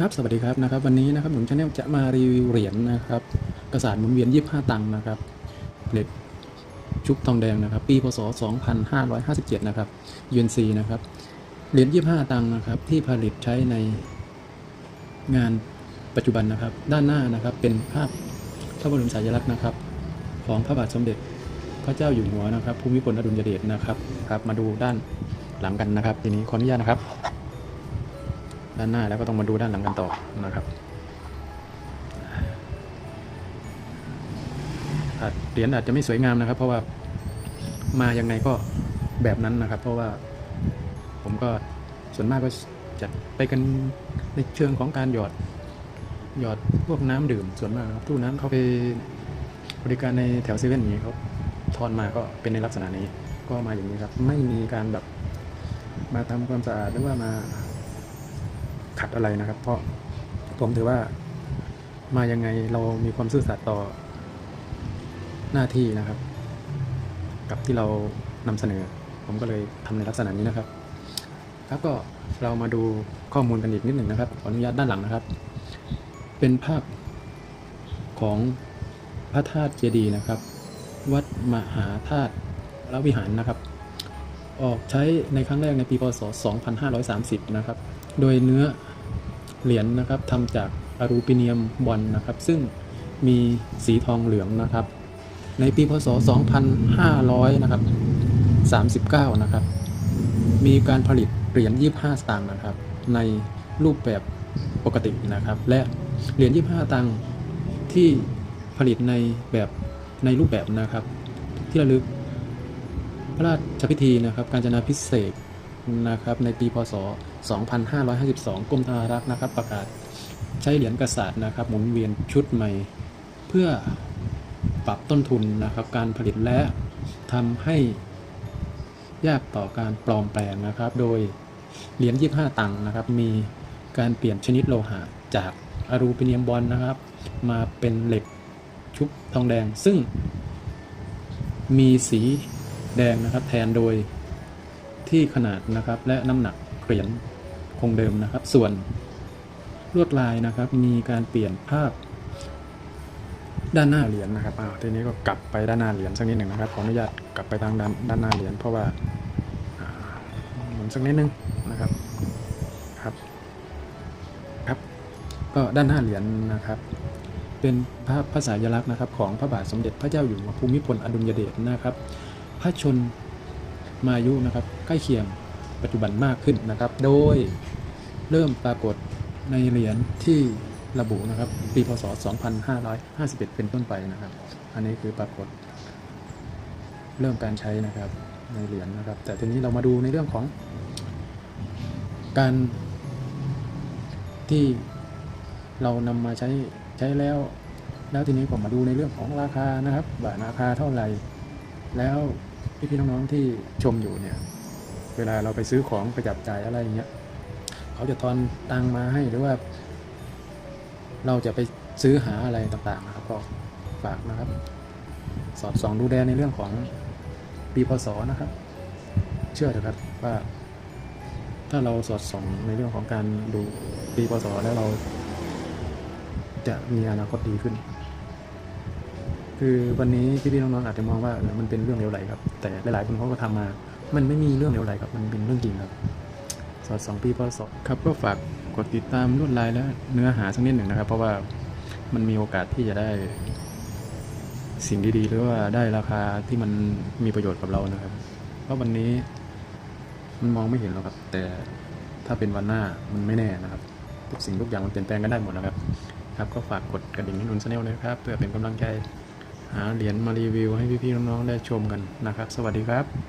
ครับสวัสดีครับนะครับวันนี้นะครับหนุ่มชาแนลจะมารีวิวเหรียญนะครับกระสานหมุนเวียน 25 ตังค์นะครับเหล็กชุบทองแดงนะครับปีพศ 2557 นะครับ UNC นะครับเหรียญ 25 ตังค์นะครับที่ผลิตใช้ในงานปัจจุบันนะครับ ด้านหน้านะครับเป็นภาพพระบรมฉายาลักษณ์นะครับ ของพระบาทสมเด็จพระเจ้าอยู่หัวนะครับภูมิพลอดุลยเดชนะครับครับ มาดูด้านหลังกันนะครับ ทีนี้ขออนุญาตนะครับ ด้านหน้าแล้วก็ต้องมาดูด้านหลังกันต่อนะครับเหรียญอาจจะไม่สวยงามนะครับ เพราะว่ามายังไงก็แบบนั้นนะครับ เพราะว่าผมก็ส่วนมากก็จะไปกันในเชิงของการหยอดหยอดพวกน้ำดื่มส่วนมากครับตู้น้ำเขาไปบริการในแถวเซเว่นอย่างนี้เขาทอนมาก็เป็นในลักษณะนี้ ก็มาอย่างนี้ครับ ไม่มีการแบบมาทำความสะอาดหรือว่ามา ขัดอะไรนะครับ เพราะผมถือว่ามายังไงเรามีความซื่อสัตย์ต่อหน้าที่นะครับ กับที่เรานำเสนอ ผมก็เลยทำในลักษณะนี้นะครับ ครับก็เรามาดูข้อมูลกันอีกนิดหนึ่งนะครับขออนุญาตด้านหลังนะครับ เป็นภาพของพระธาตุเจดีย์นะครับ วัดมหาธาตุวรวิหารนะครับ ออกใช้ในครั้งแรกในปีพศ 2530 นะครับ โดยเนื้อเหรียญนะครับทำจากอลูมิเนียมบอลนะครับ ซึ่งมีสีทองเหลืองนะครับ ในปีพศ 2500 นะครับ 39 นะครับ มีการผลิตเหรียญ 25 สตางค์นะครับ ในรูปแบบปกตินะครับ และเหรียญ 25 ตังค์ที่ผลิตในแบบในรูปแบบนะครับ ที่ระลึกพระราชพิธีนะครับ การจนาพิเศษ นะครับในปีพศ 2552 กรมธนารักษ์นะครับ ประกาศใช้เหรียญกษัตริย์นะครับ หมุนเวียนชุดใหม่ เพื่อปรับต้นทุนนะครับ การผลิตและทำให้ยากต่อการปลอมแปลงนะครับ โดยเหรียญ 25 ตังค์นะครับ มีการเปลี่ยนชนิดโลหะจากอลูมิเนียมบอลนะครับ มาเป็นเหล็กชุบทองแดงซึ่งมีสีแดงนะครับแทนโดย ที่ขนาดนะครับ และน้ำหนักเหรียญคงเดิมนะครับ ส่วนลวดลายนะครับ มีการเปลี่ยนภาพ ด้านหน้าเหรียญนะครับอ้าวทีนี้ก็กลับไปด้านหน้าเหรียญสักนิดหนึ่งนะครับขออนุญาตกลับไปทางด้านด้านหน้าเหรียญเพราะว่าหมุนสักนิดนึงนะครับครับครับ ก็ด้านหน้าเหรียญนะครับ เป็นภาพพระสายลักษณ์นะครับ ของพระบาทสมเด็จพระเจ้าอยู่หัวภูมิพลอดุลยเดชนะครับ พระชน มายุนะครับใกล้เคียงปัจจุบันมากขึ้นนะครับ โดยเริ่มปรากฏในเหรียญที่ระบุนะครับ ปีพศ 2551 เป็นต้นไปนะครับ อันนี้คือปรากฏ เริ่มการใช้นะครับในเหรียญนะครับ แต่ทีนี้เรามาดูในเรื่องของการที่เรานำมาใช้ใช้แล้ว แล้วทีนี้ผมมาดูในเรื่องของราคานะครับว่าราคาเท่าไหร่ แล้ว พี่ๆน้องๆที่ชมอยู่เนี่ย เวลาเราไปซื้อของไปจับจ่ายอะไรอย่างเงี้ยเขาจะทอนตังมาให้หรือว่า เราจะไปซื้อหาอะไรต่างๆนะครับก็ฝากนะครับ สอดส่องดูแลในเรื่องของปีพศนะครับ เชื่อเถอะครับว่า ถ้าเราสอดส่องในเรื่องของการดูปีพศแล้วเรา จะมีอนาคตดีขึ้น คือวันนี้พี่ๆน้องๆอาจจะมองว่ามันเป็นเรื่องเลวไหลครับ แต่หลายๆคนเขาก็ทำมา มันไม่มีเรื่องเลวไหลครับ มันเป็นเรื่องจริงครับ สอดสองปีพศครับก็ฝากกดติดตามลวดลายและเนื้อหาสักนิดหนึ่งนะครับ เพราะว่ามันมีโอกาสที่จะได้ สิ่งดีๆ หรือว่าได้ราคาที่มันมีประโยชน์กับเรานะครับ เพราะวันนี้มันมองไม่เห็นหรอกครับ แต่ถ้าเป็นวันหน้ามันไม่แน่นะครับทุกสิ่งทุกอย่างมันเปลี่ยนแปลงกันได้หมดนะครับ ครับก็ฝากกดกระดิ่งให้นุนชาแนลเลยครับเพื่อเป็นกำลังใจ หาเหรียญมารีวิวให้พี่ๆน้องๆได้ชมกันนะครับ สวัสดีครับ